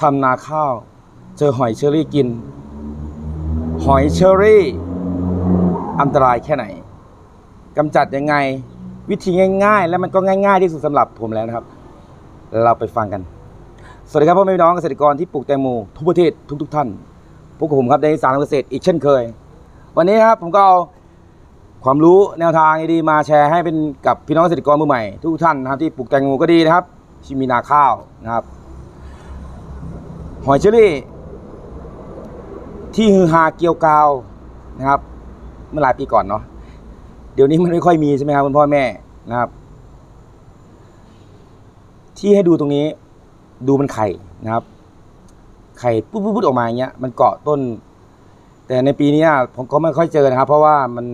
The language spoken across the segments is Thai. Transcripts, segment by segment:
ทำนาข้าว เจอหอยเชอรี่กิน หอยเชอรี่ อันตรายแค่ไหนกำจัดยังไง วิธีง่าย ๆ และมันก็ง่ายๆที่สุดสำหรับผมแล้วนะครับ เราไปฟังกัน สวัสดีครับพ่อแม่พี่น้องเกษตรกรที่ปลูกแตงโมทุกประเทศทุก ๆ ท่านพบกับผมครับในสารเกษตรอีกเช่นเคย วันนี้ครับผมก็เอาความรู้แนวทางดีๆมาแชร์ให้เป็นกับพี่น้องเกษตรกรมือใหม่ ทุกท่านนะครับที่ปลูกแตงโมก็ดีนะครับที่มีนาข้าวนะครับ หอยเชอรี่ ที่ฮือฮาเกียวกาวนะครับ เมื่อหลายปีก่อนเนาะเดี๋ยวนี้มันไม่ค่อยมีใช่ไหมครับคุณพ่อแม่นะครับ ที่ให้ดูตรงนี้ ดูมันไข่นะครับ ไข่ปุ๊บปุ๊บปุ๊บออกมาอย่างเงี้ย มันเกาะต้น แต่ในปีนี้ผมก็ไม่ค่อยเจอนะครับ เพราะว่ามัน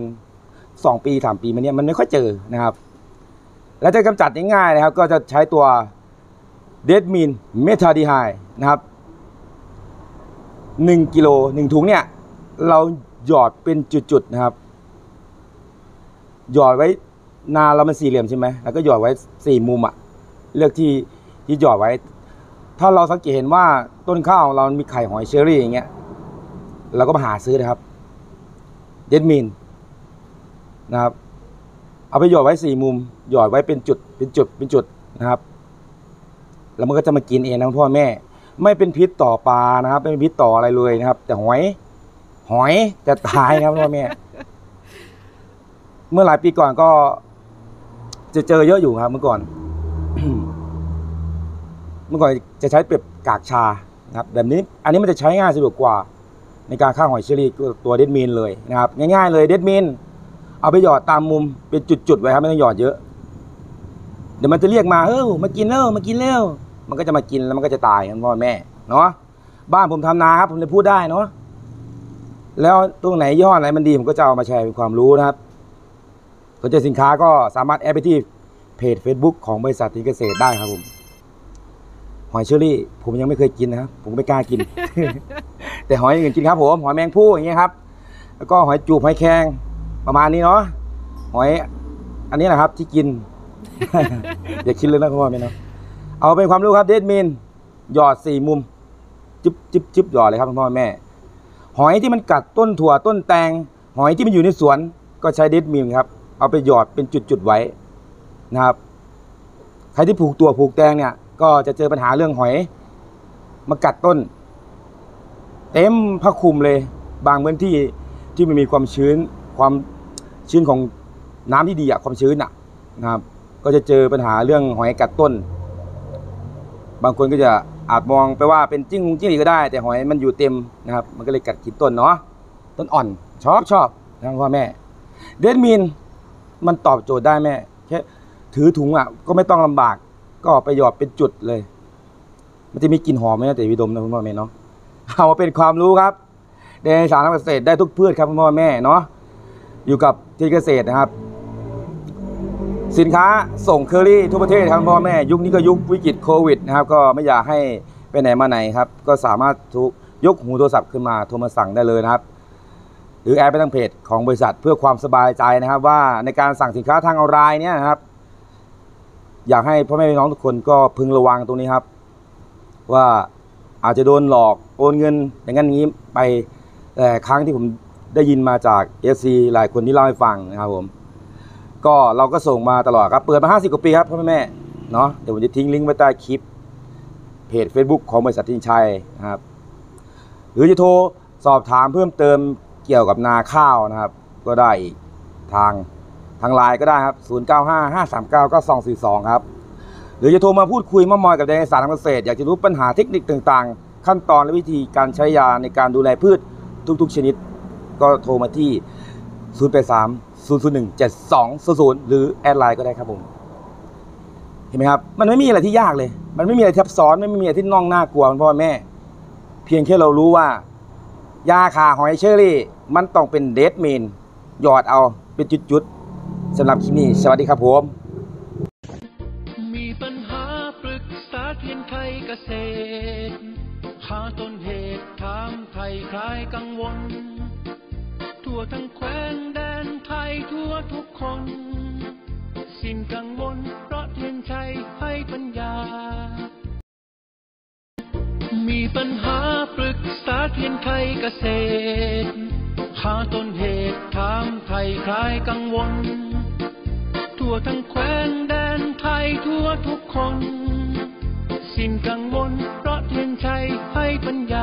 สองปีสามปีมาเนี้ยมันไม่ค่อยเจอนะครับ แล้วจะกำจัดง่ายๆนะครับ ก็จะใช้ตัวเดดมินเมทาดีไฮนะครับ หนึ่งกิโลหนึ่งถุงเนี่ย เราหยอดเป็นจุดๆนะครับ หยอดไว้นาเรามันสี่เหลี่ยมใช่ไหมแล้วก็หยอดไว้สี่มุมอะเลือกที่ที่หยอดไว้ ถ้าเราสังเกตเห็นว่าต้นข้าวเรามีไข่หอยเชอรี่อย่างเงี้ยเราก็มาหาซื้อนะครับเดดมินนะครับ เอาไปหยอดไว้สี่มุม หยอดไว้เป็นจุดเป็นจุดเป็นจุดนะครับ แล้วมันก็จะมากินเองนะพ่อแม่ ไม่เป็นพิษต่อปลานะครับไม่เป็นพิษต่ออะไรเลยนะครับ แต่หอย หอยจะตายนะครับพ่อแม่เมื่อหลายปีก่อนก็ จะเจอเยอะอยู่ครับ เมื่อก่อน เมื่อก่อนจะใช้เปรียบกากชานะครับ แบบนี้ อันนี้มันจะใช้ง่ายสะดวกกว่า ในการฆ่าหอยเชอรี่ตัวเดดมีนเลยนะครับ ง่ายๆเลยเดดมีนเอาไปหยอดตามมุมเป็นจุดๆไว้ครับไม่ต้องหยอดเยอะ เดี๋ยวมันจะเรียกมาเออมากินแล้วมากินแล้ว มันก็จะมากินแล้วมันก็จะตายครับพ่อแม่เนาะบ้านผมทำนาครับ ผมเลยพูดได้เนาะแล้วตรงไหนย่ห้อไหนมันดีผมก็จะเอามาแชร์เป็นความรู้นะครับสนใจสินค้าก็สามารถแอดไปที่เพจ Facebook ของบริษัททีเกษตรได้ครับผมหอยเชอรี่ ผมยังไม่เคยกินนะครับผมไม่กล้ากิน แต่หอยอื่นกินครับผมหอยแมงผู้อย่างเงี้ยครับ แล้วก็หอยจูบหอยแครงประมาณนี้เนาะหอย อันนี้แหละครับที่กิน อย่าคิดเลยนะพ่อแม่เนาะ เอาเป็นความรู้ครับเดดมินหยอดสี่มุมจึ๊บจึ๊บจึ๊บหยอดเลยครับพ่อแม่ หอยที่มันกัดต้นถั่วต้นแตง หอยที่มันอยู่ในสวนก็ใช้เดดมินครับ เอาไปหยอดเป็นจุดๆไว้นะครับ ใครที่ผูกตัวผูกแตงเนี่ย ก็จะเจอปัญหาเรื่องหอยมากัดต้น เต็มผ้าคลุมเลย บางพื้นที่ที่มันมีความชื้นความชื้นของน้ำที่ดีอะความชื้นอะนะครับ ก็จะเจอปัญหาเรื่องหอยกัดต้น บางคนก็จะอาจมองไปว่าเป็นจิ้งงจิ้งหรีดก็ได้ แต่หอยมันอยู่เต็มนะครับ มันก็เลยกัดกินต้นเนาะต้นอ่อนชอบชอบนะพ่อแม่ เดนมินมันตอบโจทย์ได้แม่แค่ถือถุงอะก็ไม่ต้องลำบาก ก็ไปหยอดเป็นจุดเลย มันจะมีกลิ่นหอมไหมนะแต่วิดมนะคุณพ่อแม่เนาะเอามาเป็นความรู้ครับในสารเกษตรได้ทุกพืชครับคุณพ่อแม่เนาะอยู่กับที่เกษตรนะครับ สินค้าส่งเคอรี่ทั่วประเทศครับพ่อแม่ยุคนี้ก็ยุควิกฤตโควิดนะครับก็ไม่อยากให้ไปไหนมาไหนครับ ก็สามารถทุกยกหูโทรศัพท์ขึ้นมาโทรมาสั่งได้เลยนะครับ หรือแอดไปทางเพจของบริษัทเพื่อความสบายใจนะครับ ว่าในการสั่งสินค้าทางออนไลน์เนี่ยนะครับ อยากให้พ่อแม่พี่น้องทุกคนก็พึงระวังตรงนี้ครับ ว่าอาจจะโดนหลอกโอนเงินอย่างนั้นอย่างนี้ไปแต่ครั้งที่ผมได้ยินมาจากเอซีหลายคนที่เล่าให้ฟังนะครับผม ก็เราก็ส่งมาตลอดครับ เปิดมา 50 กว่าปีครับพ่อแม่เนาะเดี๋ยวผมจะทิ้งลิงก์ไว้ใต้คลิป เพจ Facebook ของบริษัททินชัยนะครับ หรือจะโทรสอบถามเพิ่มเติมเกี่ยวกับนาข้าวนะครับ ก็ได้อีกทางทางไลน์ก็ได้ครับ 0955399242 ครับ หรือจะโทรมาพูดคุยมามอยกับในสารทางเกษตร อยากจะรู้ปัญหาเทคนิคต่างๆ ขั้นตอนและวิธีการใช้ยาในการดูแลพืชทุกๆ ชนิด ก็โทรมาที่ 083 001 7200 หรือแอดไลน์ก็ได้ครับผม เห็นไหมครับ มันไม่มีอะไรที่ยากเลย มันไม่มีอะไรทับซ้อนไม่มีอะไรที่น่องน่ากลัวคุณพ่อแม่ เพียงแค่เรารู้ว่า ยาคาหอยเชอรี่ มันต้องเป็นเดดเมนหยอดเอาเป็นจุดๆสำหรับคลิปนี้ สวัสดีครับผมมีปัญหาปรึกษาเทียนไทยเกษตรหาต้นเหตุถามไทยคลายกังวล ทั่วทั้งแคว้นแดนไทยทั่วทุกคน สิ้นกังวลเพราะเทียนชัยให้ปัญญา มีปัญหาปรึกษาเทียนไทยเกษตร หาต้นเหตุถามไทยคลายกังวล ทั่วทั้งแคว้นแดนไทยทั่วทุกคน สิ้นกังวลเพราะเทียนไชให้ปัญญา